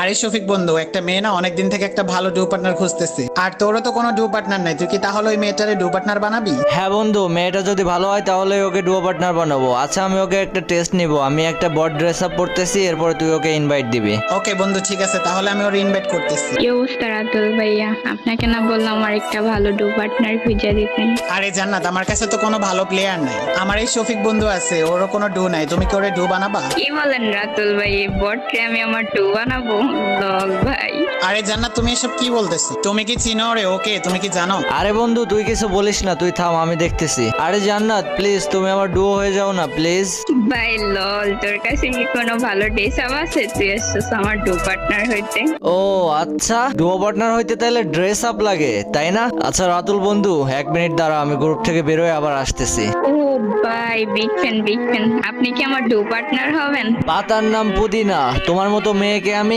আরে শফিক বন্ধু একটা মেয়ে না অনেকদিন থেকে একটা ভালো ডু পার্টনার খুঁজতেছে। আর তোরও তো কোনো ডু পার্টনার নাই তুই কি তাহলে ওই মেয়েটারে ডু পার্টনার বানাবি? হ্যাঁ বন্ধু মেয়েটা যদি ভালো হয় তাহলে ওকে ডুয়ো পার্টনার বানাবো। আচ্ছা আমি ওকে একটা টেস্ট নিব। আমি একটা বড ড্রেস আপ পড়তেছি এরপরে তুই ওকে ইনভাইট দিবি। ওকে বন্ধু ঠিক আছে তাহলে আমি ওর ইনভাইট করতেছি। কি অবস্থা রাতুল ভাইয়া? আপনাকে না বললাম আমার একটা ভালো ডু পার্টনার খুঁজে দিতেন। আরে জান্নাত আমার কাছে তো কোনো ভালো প্লেয়ার নাই। আমার এই শফিক বন্ধু আছে ওরও কোনো ডু নাই। তুমি কি ওরে ডু বানাবা? কি বলেন রাতুল ভাই এই বটকে আমি আমার ডু বানাবো? ভাই। আরে জান্নাত তুমি এসব কি বলতেছো? তুমি কি চিনো ওরে ওকে? তুমি কি জানো? আরে বন্ধু তুই কিছু বলিস না তুই থাম আমি দেখতেছি। আরে জান্নাত প্লিজ তুমি আমার ডুয়ো হয়ে যাও না প্লিজ ভাই লল তোর কাছে কি কোনো ভালো ড্রেস আপ আছে? তুই এসছিস আমার ডু পার্টনার হইতে। ও আচ্ছা। ডুয়ো পার্টনার হইতে তাহলে ড্রেস আপ লাগে তাই না? আচ্ছা রাতুল বন্ধু এক মিনিট দাঁড়া আমি গ্রুপ থেকে বেরোয় আবার আসতেছি। ও ভাই বিগ ফ্যান বিগ ফ্যান আপনি কি আমার ডু পার্টনার হবেন? পাতার নাম পুদিনা তোমার মতো মেয়েকে আমি